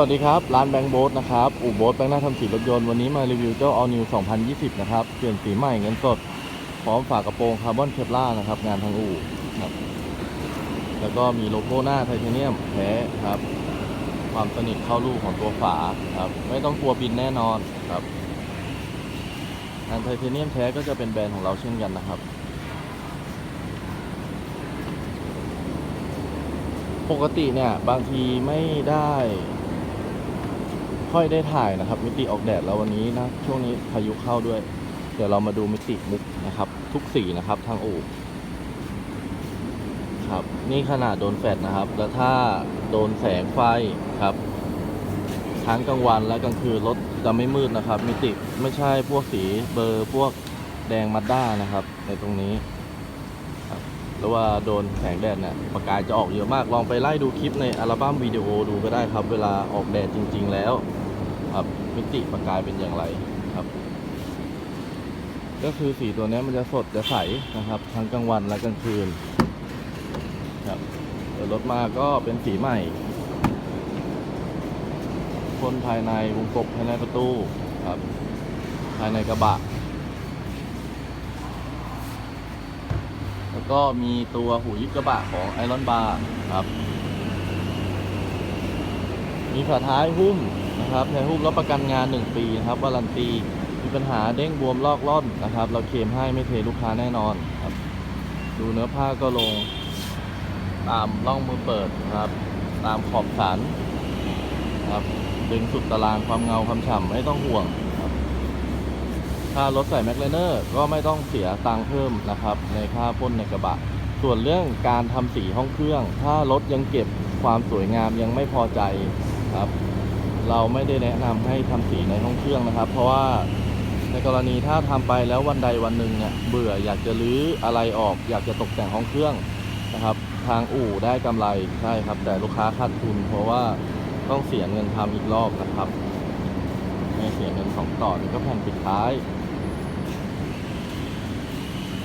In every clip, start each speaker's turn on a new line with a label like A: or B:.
A: วัสดีครับ ร้านแบงค์โบ๊ทนะครับ อู่โบ๊ทแบงค์หน้าทำสีรถยนต์ วันนี้มารีวิวเจ้า All New 2020 นะครับ เปลี่ยนสีใหม่เงินสด พร้อมฝากระโปรงคาร์บอนเคปล่านะครับ งานทางอู่ครับ แล้วก็มีโลโก้หน้าไทเทเนียมแท้ครับ ความสนิทเข้ารูของตัวฝาครับ ไม่ต้องกลัวบินแน่นอนครับ งานไทเทเนียมแท้ก็จะเป็นแบรนด์ของเราเช่นกันนะครับปกติเนี่ยบางทีไม่ได้ ค่อยได้ถ่ายนะครับ มิติออกแดดแล้ววันนี้นะ ช่วงนี้พายุเข้าด้วย เดี๋ยวเรามาดูมิติมุกนะครับ ทุกสีนะครับทางอู่ครับ นี่ขนาดโดนแฟลชนะครับ แล้วถ้าโดนแสงไฟครับ ทั้งกลางวันและกลางคืนรถจะไม่มืดนะครับ มิติไม่ใช่พวกสีเบอร์พวกแดงมัดด้านะครับ ในตรงนี้ หรือว่าโดนแสงแดดเนี่ยประกายจะออกเยอะมากลองไปไล่ดูคลิปในอัลบั้มวิดีโอดูก็ได้ครับ เวลาออกแดดจริง ๆ แล้วครับมิติประกายเป็นอย่างไรครับ ก็คือสีตัวนี้มันจะสดจะใสนะครับทั้งกลางวันและกลางคืนครับรถมาก็เป็นสีใหม่ คนภายในวงกบภายในประตูครับ ภายในกระบะ แล้ว ก็มีตัวหูยิบกระบะของไอรอนบาร์ครับ มีฝาท้ายหุ้มนะครับท้ายหุ้มรับประกันงาน 1 ปีนะครับวารันตีมีปัญหาเด้งบวมลอกล่อนนะครับ เราเคลมให้ไม่เทลูกค้าแน่นอนครับ ดูเนื้อผ้าก็ลงตามร่องมือเปิดนะครับ ตามขอบสันครับดึงสุดตารางความเงาความฉ่ำไม่ต้องห่วง ถ้ารถใส่แม็กเลเนอร์ก็ไม่ต้องเสียตังค์เพิ่มนะครับ ในค่าพ่นในกระบะ ส่วนเรื่องการทำสีห้องเครื่อง ถ้ารถยังเก็บความสวยงามยังไม่พอใจครับ เราไม่ได้แนะนำให้ทำสีในห้องเครื่องนะครับ เพราะว่าในกรณีถ้าทำไปแล้ววันใดวันหนึ่งเนี่ยเบื่ออยากจะรื้ออะไรออก อยากจะตกแต่งห้องเครื่องนะครับ ทางอู่ได้กำไรใช่ครับ แต่ลูกค้าขาดทุน เพราะว่าต้องเสียเงินทำอีกรอบนะครับ ไม่เสียเงินของต่อนี่ก็แผ่นปิดท้าย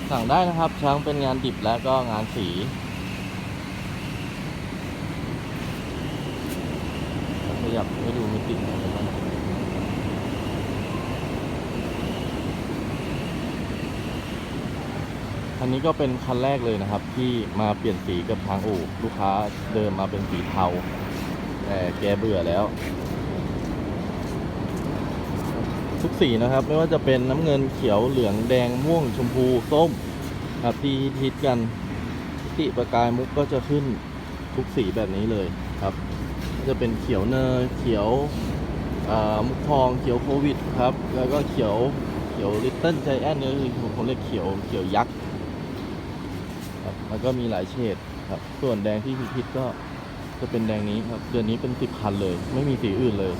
A: สั่งได้นะครับทั้งเป็นงานดิบและก็งานสีขยับให้ดูมิติหน่อยนะคันนี้ก็เป็นคันแรกเลยนะครับ ที่มาเปลี่ยนสีกับทางอู่ลูกค้าเดิมมาเป็นสีเทาแต่แกเบื่อแล้ว ทุกสีนะครับ ไม่ว่าจะเป็นน้ำเงินเขียวเหลืองแดงม่วงชมพูส้มครับที่ฮิตกันติประกายมุกก็จะขึ้นทุกสีแบบนี้เลยครับจะเป็นเขียวเนยเขียวมุกทองเขียวโควิดครับ แล้วก็เขียวเขียวลิตเติ้ลใจแอนเนี่คือผมเรียกเขียวเขียวยักษ์ครับแล้วก็มีหลายเฉดครับ ส่วนแดงที่ฮิตๆก็จะเป็นแดงนี้ครับ เดือนนี้เป็นสิบคันเลย ไม่มีสีอื่นเลย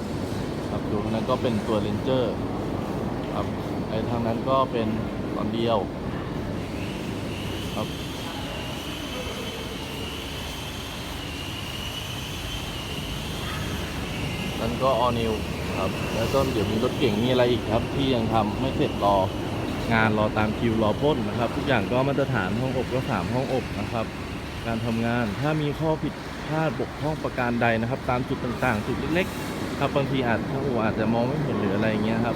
A: ครับดูทางนั้นก็เป็นตัวเลนเจอร์ครับไอ้ทางนั้นก็เป็นตอนเดียวครับนั่นก็ออนิวครับ แล้วก็เดี๋ยวมีรถเก่งมีอะไรอีกครับ ที่ยังทำไม่เสร็จรองานรอตามคิวรอพ่นนะครับ ทุกอย่างก็มาตรฐานห้องอบก็สามห้องอบนะครับ การทำงานถ้ามีข้อผิดพลาดบกพร่องประการใดนะครับ ตามจุดต่างๆ จุดเล็กๆ ครับบางทีอาจถ้าอูอาจจะมองไม่เห็นหรืออะไรเงี้ยครับ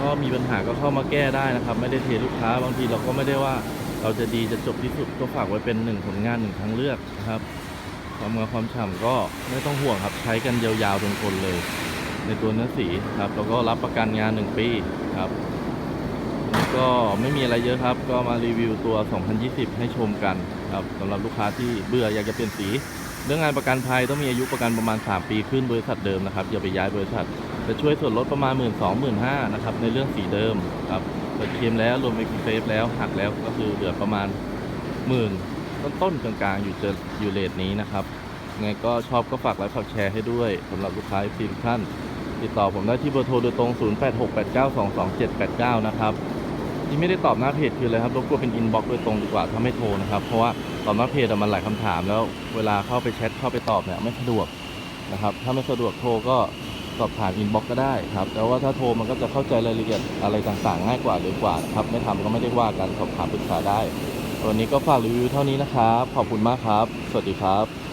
A: ก็มีปัญหาก็เข้ามาแก้ได้นะครับ ไม่ได้เทลูกค้าบางทีเราก็ไม่ได้ว่าเราจะดีจะจบที่สุดก็ฝากไว้เป็นหนึ่งผลงานหนึ่งทางเลือกนะครับ ความงาความฉ่ำก็ไม่ต้องห่วงครับใช้กันยาวๆจนคนเลย ในตัวเนื้อสีครับแล้วก็รับประกันงานหนึ่งปีครับแล้วก็ไม่มีอะไรเยอะครับ ก็มารีวิวตัว 2020 ให้ชมกันครับสำหรับลูกค้าที่เบื่ออยากจะเปลี่ยนสี เรื่องงานประกันภัยต้องมีอายุประกันประมาณ 3 ปีขึ้นบริษัทเดิมนะครับอย่าไปย้ายบริษัท จะช่วยส่วนลดประมาณ 1 2 0 0 0 1 5 0 0นะครับในเรื่องสีเดิมครับเปิดเคลมแล้วรวมเอ็กเซฟแล้วหักแล้วก็คือเหลือประมาณหมื่นต้นๆกลางๆอยู่เจออยู่เลทนี้นะครับไงก็ชอบก็ฝากไลค์ฝากแชร์ให้ด้วยสำหรับลูกค้าทีทุกท่านติดต่อผมได้ที่เบอร์โทรโดยตรง 0868922789 นะครับที่ไม่ได้ตอบหน้าเพจคืออะไรครับรบกวนเป็นอินบ็อกซ์โดยตรงดีกว่าถ้าไม่โทรนะครับ เพราะว่า ตอบหน้าเพจมันหลายคำถามแล้วเวลาเข้าไปแชทเข้าไปตอบเนี่ยไม่สะดวกนะครับ ถ้าไม่สะดวกโทรก็สอบถามอินบ็อกก็ได้ครับ แต่ว่าถ้าโทรมันก็จะเข้าใจรายละเอียดอะไรต่างๆ ง่ายกว่าหรือกว่าครับ ไม่ทำก็ไม่ได้ว่ากันสอบถามปรึกษาได้ วันนี้ก็ฝากรีวิวเท่านี้นะครับ ขอบคุณมากครับ สวัสดีครับ